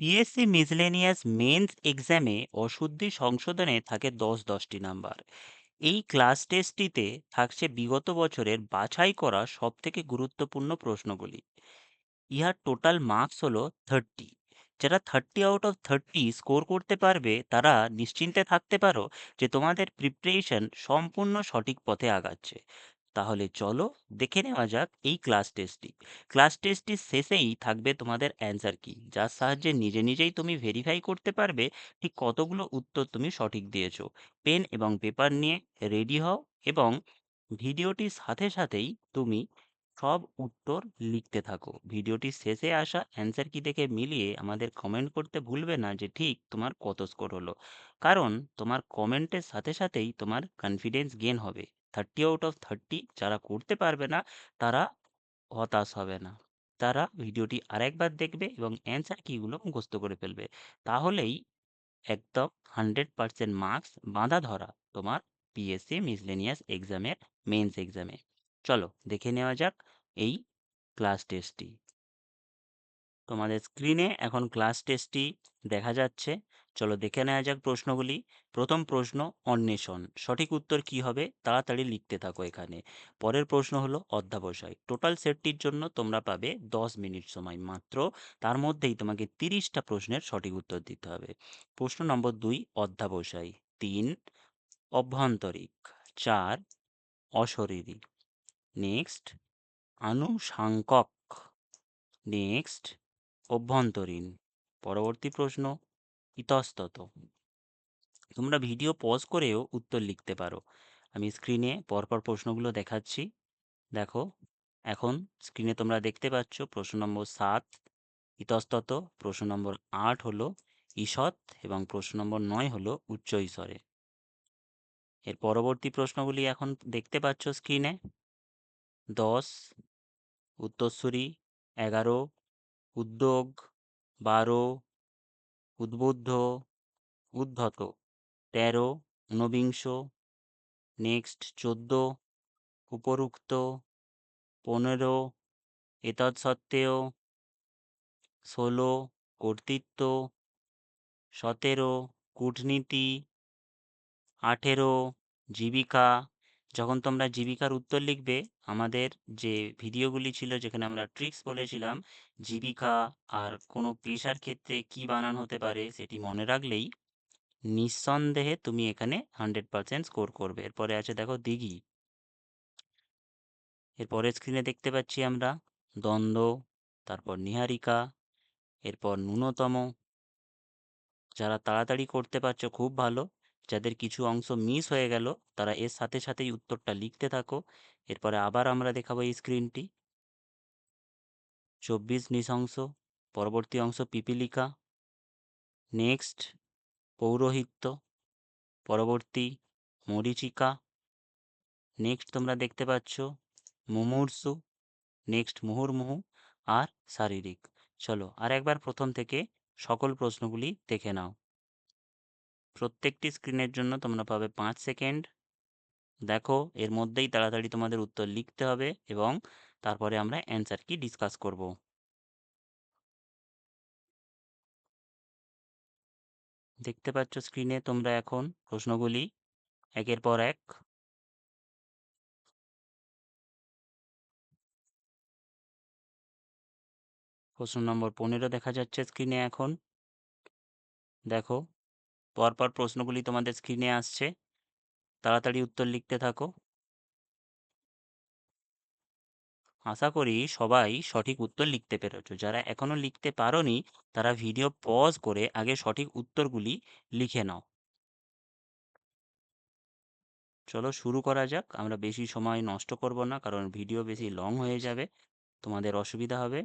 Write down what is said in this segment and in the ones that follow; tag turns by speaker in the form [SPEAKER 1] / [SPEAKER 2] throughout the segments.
[SPEAKER 1] PSC miscellaneous men's এক্সামে অশুদ্ধি সংশোধনে থাকে দশ দশটি নাম্বার। এই ক্লাস টেস্টটিতে থাকছে বিগত বছরের বাছাই করা সব থেকে গুরুত্বপূর্ণ প্রশ্নগুলি। ইহার টোটাল মার্কস হলো থার্টি। যারা thirty out of thirty score করতে পারবে, তারা নিশ্চিন্তে থাকতে পারো যে তোমাদের প্রিপারেশন সম্পূর্ণ সঠিক পথে আগাচ্ছে। তাহলে চলো দেখে নেওয়া যাক এই ক্লাস টেস্টটি ক্লাস টেস্টটির শেষেই থাকবে তোমাদের অ্যান্সার কি, যার সাহায্যে নিজে নিজেই তুমি ভেরিফাই করতে পারবে ঠিক কতগুলো উত্তর তুমি সঠিক দিয়েছ। পেন এবং পেপার নিয়ে রেডি হও এবং ভিডিওটির সাথে সাথেই তুমি সব উত্তর লিখতে থাকো। ভিডিওটির শেষে আসা অ্যান্সার কি দেখে মিলিয়ে আমাদের কমেন্ট করতে ভুলবে না যে ঠিক তোমার কত স্কোর হলো। কারণ তোমার কমেন্টের সাথে সাথেই তোমার কনফিডেন্স গেন হবে। থার্টি আউট অফ থার্টি যারা করতে পারবে না, তারা হতাশ হবে না। তারা ভিডিওটি আরেকবার দেখবে এবং অ্যান্সার কিগুলো মুখস্থ করে ফেলবে। তাহলেই একদম হান্ড্রেড পার্সেন্ট মার্কস বাঁধা ধরা তোমার পিএসসি মিসলেনিয়াস এক্সামের মেন্স এক্সামে চলো দেখে নেওয়া যাক এই ক্লাস টেস্টটি তোমাদের স্ক্রিনে এখন ক্লাস টেস্টটি দেখা যাচ্ছে। চলো দেখে নেওয়া যাক প্রশ্নগুলি। প্রথম প্রশ্ন, অন্বেষণ। সঠিক উত্তর কি হবে? তাড়াতাড়ি লিখতে থাকো এখানে। পরের প্রশ্ন হলো অধ্যাবসায়। টোটাল সেটটির জন্য তোমরা পাবে দশ মিনিট সময় মাত্র। তার মধ্যেই তোমাকে তিরিশটা প্রশ্নের সঠিক উত্তর দিতে হবে। প্রশ্ন নম্বর দুই, অধ্যাবসায়। তিন, অভ্যন্তরিক। চার, অশরীরী। নেক্সট আনুষাঙ্কক নেক্সট, অভ্যন্তরীণ। পরবর্তী প্রশ্ন ইতস্তত। তোমরা ভিডিও পজ করেও উত্তর লিখতে পারো। আমি স্ক্রিনে পরপর প্রশ্নগুলো দেখাচ্ছি। দেখো, এখন স্ক্রিনে তোমরা দেখতে পাচ্ছ প্রশ্ন নম্বর সাত, ইতস্তত। প্রশ্ন নম্বর আট হলো ঈষৎ এবং প্রশ্ন নম্বর নয় হলো উচ্চ ঈশ্বরে এর পরবর্তী প্রশ্নগুলি এখন দেখতে পাচ্ছ স্ক্রিনে দশ, উত্তরসূরি। এগারো, উদ্যোগ। বারো উদ্বুদ্ধ, উদ্ধত। তেরো, ঊনবিংশ। নেক্সট, চোদ্দ। উপরুক্ত। পনেরো। এতৎসত্ত্বেও। ষোলো। কর্তৃত্ব। সতেরো। কূটনীতি। আঠেরো। জীবিকা। যখন তোমরা জীবিকার উত্তর লিখবে, আমাদের যে ভিডিওগুলি ছিল যেখানে আমরা ট্রিক্স বলেছিলাম, জীবিকা আর কোনো পেশার ক্ষেত্রে কি বানান হতে পারে সেটি মনে রাখলেই নিঃসন্দেহে তুমি এখানে হান্ড্রেড পার্সেন্ট স্কোর করবে। এরপরে আছে দেখো দিঘি। এরপরের স্ক্রিনে দেখতে পাচ্ছি আমরা দ্বন্দ্ব, তারপর নিহারিকা, এরপর ন্যূনতম। যারা তাড়াতাড়ি করতে পারছ খুব ভালো। যাদের কিছু অংশ মিস হয়ে গেল, তারা এর সাথে সাথেই উত্তরটা লিখতে থাকো। এরপরে আবার আমরা দেখাবো এই স্ক্রিনটি। চব্বিশ নৃশংস, পরবর্তী অংশ পিপিলিকা, নেক্সট পৌরোহিত্য, পরবর্তী মরীচিকা, নেক্সট তোমরা দেখতে পাচ্ছ মুমূর্ষু, নেক্সট মুহুর্মুহু আর শারীরিক। চলো আর একবার প্রথম থেকে সকল প্রশ্নগুলি দেখে নাও। প্রত্যেকটি স্ক্রিনের জন্য তোমরা পাবে পাঁচ সেকেন্ড। দেখো, এর মধ্যেই তাড়াতাড়ি তোমাদের উত্তর লিখতে হবে এবং তারপরে আমরা অ্যান্সার কি ডিসকাস করব। দেখতে পাচ্ছ স্ক্রিনে তোমরা এখন প্রশ্নগুলি, একের পর এক। প্রশ্ন নম্বর পনেরো দেখা যাচ্ছে স্ক্রিনে এখন। দেখো পরপর প্রশ্নগুলি তোমাদের স্ক্রিনে আসছে। তাড়াতাড়ি উত্তর লিখতে থাকো। আশা করি সবাই সঠিক উত্তর লিখতে পেরেছ। যারা এখনও লিখতে পারোনি, তারা ভিডিও পজ করে আগে সঠিক উত্তরগুলি লিখে নাও। চলো শুরু করা যাক। আমরা বেশি সময় নষ্ট করব না, কারণ ভিডিও বেশি লং হয়ে যাবে। তোমাদের অসুবিধা হবে।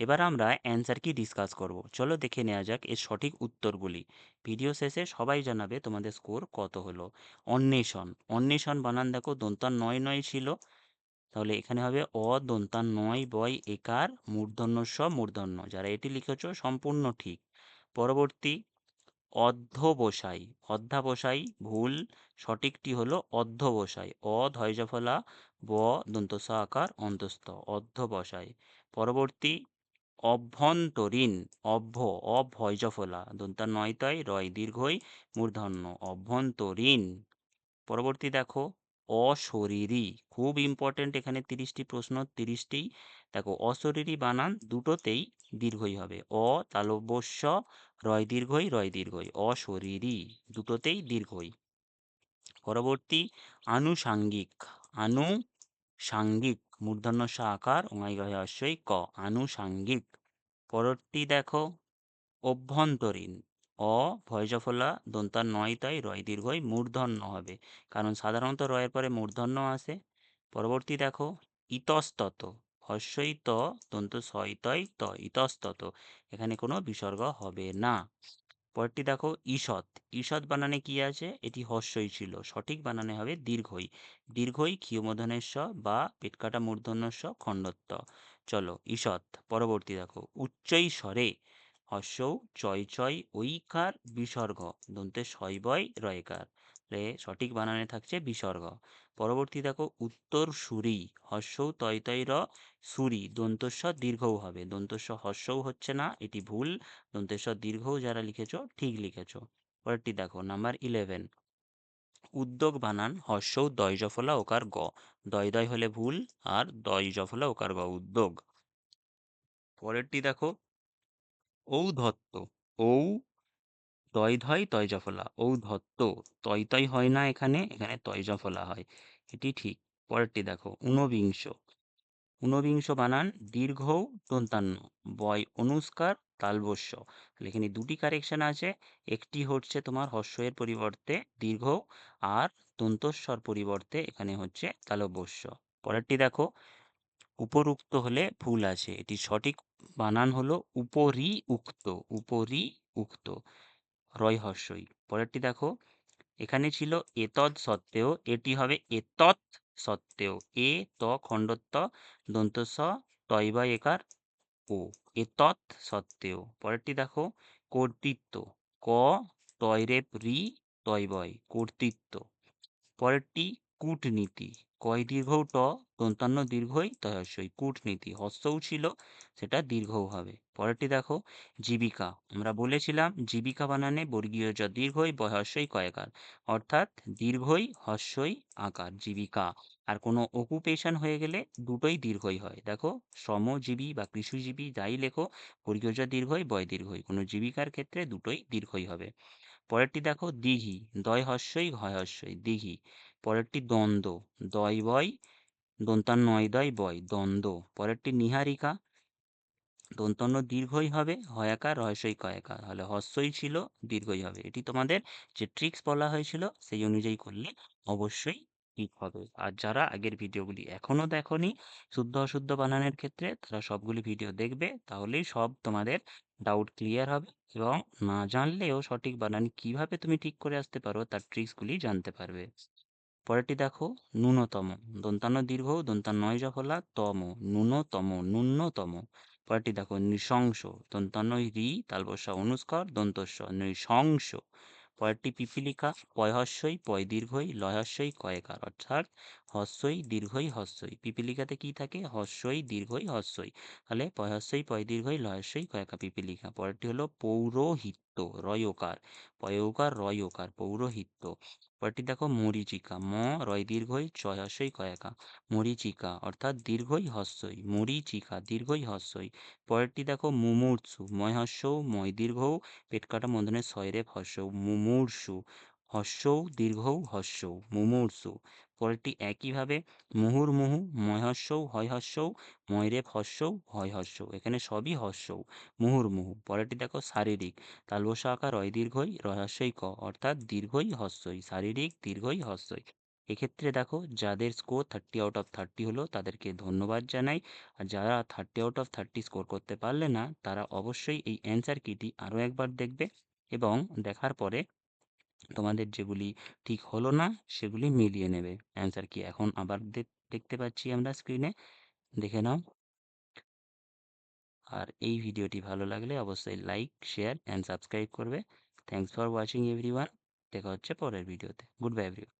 [SPEAKER 1] এবার আমরা অ্যান্সার কি ডিসকাস করব? চলো দেখে নেওয়া যাক এর সঠিক উত্তরগুলি। ভিডিও শেষে সবাই জানাবে তোমাদের স্কোর কত হলো। অন্বেষণ। অন্বেষণ বানান দেখো, দন্তান নয় নয় ছিল। তাহলে এখানে হবে অ, দন্তান নয় বয় একার, মূর্ধন্য স মূর্ধন্য। যারা এটি লিখেছ, সম্পূর্ণ ঠিক। পরবর্তী অধ্যবসায়। অধ্যাবসায় ভুল, সঠিকটি হলো অধ্যবসায়। অ, ধৈর্যফলা, ব দন্তস আকার অন্তস্থ। অধ্যবসায়। পরবর্তী, অভ্যন্তরীণ, অভ্য অভয় ফলা দন্তা নয় তয় রয় দীর্ঘই, মূর্ধন্য। অভ্যন্তরীণ। পরবর্তী দেখো। অশরীরী। খুব ইম্পর্টেন্ট এখানে তিরিশটি প্রশ্ন তিরিশটি দেখো, অশরীরী বানান দুটোতেই দীর্ঘই হবে। অ, তালব্যস্য, রয় দীর্ঘই রয় দীর্ঘই। অশরীরী দুটোতেই দীর্ঘই। পরবর্তী, আনুষাঙ্গিক। আনুষাঙ্গিক মূর্ধন্য স আকার অশ্বই ক। আনুষাঙ্গিক। পরবর্তী দেখো, অভ্যন্তরীণ। অ ভয়জফলা দন্তার নয় তাই রয় দীর্ঘই মূর্ধন্য হবে। কারণ সাধারণত রয়ের পরে মূর্ধন্য আসে। পরবর্তী দেখো, ইতস্তত হস্যই ত দন্ত সয়তয় ত, ইতস্তত। এখানে কোনো বিসর্গ হবে না। পরেরটি দেখো, ঈষৎ। ঈষৎ বানানে কি আছে? এটি হস্যই ছিল। সঠিক বানানে হবে দীর্ঘই। দীর্ঘই ক্ষীয়মোধনের স বা পেটকাটা মূর্ধন্য স খণ্ডত্ব। চলো, ঈষৎ। পরবর্তী দেখো উচ্চই স্বরে হস্যৌ চয় চয় ঐকার বিসর্গ। দন্তে শৈবয় রয়কার রে সঠিক বানানে থাকছে বিসর্গ। পরবর্তী দেখো উত্তর সুরি। হস্যৌ তয় তয় র সুরি। দন্তস্ব দীর্ঘও হবে। দন্তস্ব হস্যও হচ্ছে না, এটি ভুল। দন্তেশ্বর দীর্ঘও যারা লিখেছ, ঠিক লিখেছ। পরেরটি দেখো, নাম্বার ইলেভেন উদ্যোগ বানান, হর্ষৌ দয় জফলা ওকার গ। দয় দয় হলে ভুল, আর দয় জফলা ওকার গ, উদ্যোগ। পরেরটি দেখো ঔধত্ত ঔ তয় ধয় তয় জফলা ঔ ধত্ত তয় তয় হয় না এখানে এখানে তয় জফলা হয়। এটি ঠিক। পরেরটি দেখো, ঊনবিংশ। ঊনবিংশ বানান দীর্ঘ দন্তান্ন, বয় অনুস্কার তালবস্য এখানে দুটি কারেকশন আছে, একটি হচ্ছে তোমার হস্যের পরিবর্তে দীর্ঘ আর দন্তস্বর পরিবর্তে এখানে হচ্ছে তালবস্য পরেরটি দেখো উপরুক্ত হলে ভুল আছে। এটি সঠিক বানান হলো উপরি উক্ত উপরি উক্ত রয় হর্ষই পরেরটি দেখো। এখানে ছিল এতদ সত্ত্বেও, এটি হবে এতৎ সত্ত্বেও। এ, ত, খণ্ডত্ব, দন্ত স তয়বা একার ও। এতৎ সত্ত্বেও। পরেরটি দেখো। কর্তৃত্ব। ক তয়রেপ রি তয়বয় কর্তৃত্ব। পরেরটি কূটনীতি। কয় দীর্ঘ ট দন্তান্ন দীর্ঘই তয়স্যই কূটনীতি। হস্যও ছিল, সেটা দীর্ঘও হবে। পরেরটি দেখো, জীবিকা। আমরা বলেছিলাম, জীবিকা বানানে বর্গীয় জ দীর্ঘই বয়স্যই কয়েকার। অর্থাৎ দীর্ঘই হস্যই আকার, জীবিকা। আর কোনো অকুপেশন হয়ে গেলে দুটোই দীর্ঘই হয়। দেখো, শ্রমজীবী বা কৃষিজীবী যাই লেখো, বর্গীয় জ দীর্ঘই, বয় দীর্ঘই। কোনো জীবিকার ক্ষেত্রে দুটোই দীর্ঘই হবে। পরেরটি দেখো, দিঘি। দয় হস্যই ঘয় হস্যই দিঘি। পরেরটি দ্বন্দ্ব, দয়, বয়। দন্তান নয়, দয়, বয়, দ্বন্দ্ব। পরেরটি নিহারিকা। দন্তন্য দীর্ঘই হবে হয়াকার রহস্যই কয়াকার তাহলে হস্যই ছিল, দীর্ঘই হবে। এটি তোমাদের যে ট্রিক্স বলা হয়েছিল, সেই অনুযায়ী করলে অবশ্যই ঠিক হবে। আর যারা আগের ভিডিওগুলি এখনও দেখনি, শুদ্ধ অশুদ্ধ বানানের ক্ষেত্রে তারা সবগুলি ভিডিও দেখবে, তাহলেই সব তোমাদের ডাউট ক্লিয়ার হবে এবং না জানলেও সঠিক বানান কীভাবে তুমি ঠিক করে আসতে পারো, তার ট্রিক্সগুলি জানতে পারবে। পরেরটি দেখো, ন্যূনতম। দন্তান্ন দীর্ঘ দন্তান্নয় জফলা তম, ন্যূনতম ন্যূনতম। পরেরটি দেখো, নৃশংস, দন্তান্ন রি তালবসা অনুস্কর দন্তস্ব, নৃশংস। পরেরটি পিপিলিকা, পয়হস্যই পয় দীর্ঘই লয়হস্যই, কয়েকার, অর্থাৎ হস্যই দীর্ঘই হস্যই। পিপিলিকাতে কি থাকে? হস্যই দীর্ঘই হস্যই। তাহলে পয়হস্যই, পয় দীর্ঘই লয়স্যই কয়েকা পিপিলিকা। পরেরটি হলো পৌরোহিত্য, রয়কার। পয়ৌকার, রয়কার, পৌরোহিত্য। পরেরটি দেখো মরিচিকা। ম, রয় দীর্ঘই চয়স্যই কয়েকা। মরিচিকা, অর্থাৎ দীর্ঘই হস্যই। মরিচিকা, দীর্ঘই হস্যই। পরেরটি দেখো মুমূর্ষু। ময় হস্যৌ ময় দীর্ঘৌ পেট কাটা মন্দনের ছয়রেপ হস্যৌ মুমূর্ষু। হস্যৌ দীর্ঘৌ হস্যৌ মুমূর্ষু। পরেরটি একইভাবে মুহুর্মুহু ময় হস্যৌ হয় হস্যৌ ময়রেপ হস্যৌ হয় হস্যৌ এখানে সবই হস্যৌ মুহুর্মুহু পরেরটি দেখো শারীরিক তালবসা আকার রয় দীর্ঘই, রহস্যই ক, অর্থাৎ দীর্ঘই হস্যই, শারীরিক দীর্ঘই হস্যই। এক্ষেত্রে দেখো যাদের score thirty out of thirty হলো তাদেরকে ধন্যবাদ জানাই, আর যারা thirty out of thirty score করতে পারলে না, তারা অবশ্যই এই অ্যান্সার কিটি আরও একবার দেখবে এবং দেখার পরে তোমাদের যেগুলি ঠিক হলো না, সেগুলি মিলিয়ে নেবে। অ্যান্সার কি এখন আবার দেখতে পাচ্ছি আমরা স্ক্রিনে দেখে নাও। আর এই ভিডিওটি ভালো লাগলে অবশ্যই লাইক শেয়ার অ্যান্ড সাবস্ক্রাইব করবে। থ্যাংকস ফর ওয়াচিং এভরিওয়ান দেখা হচ্ছে পরের ভিডিওতে। Good bye everyone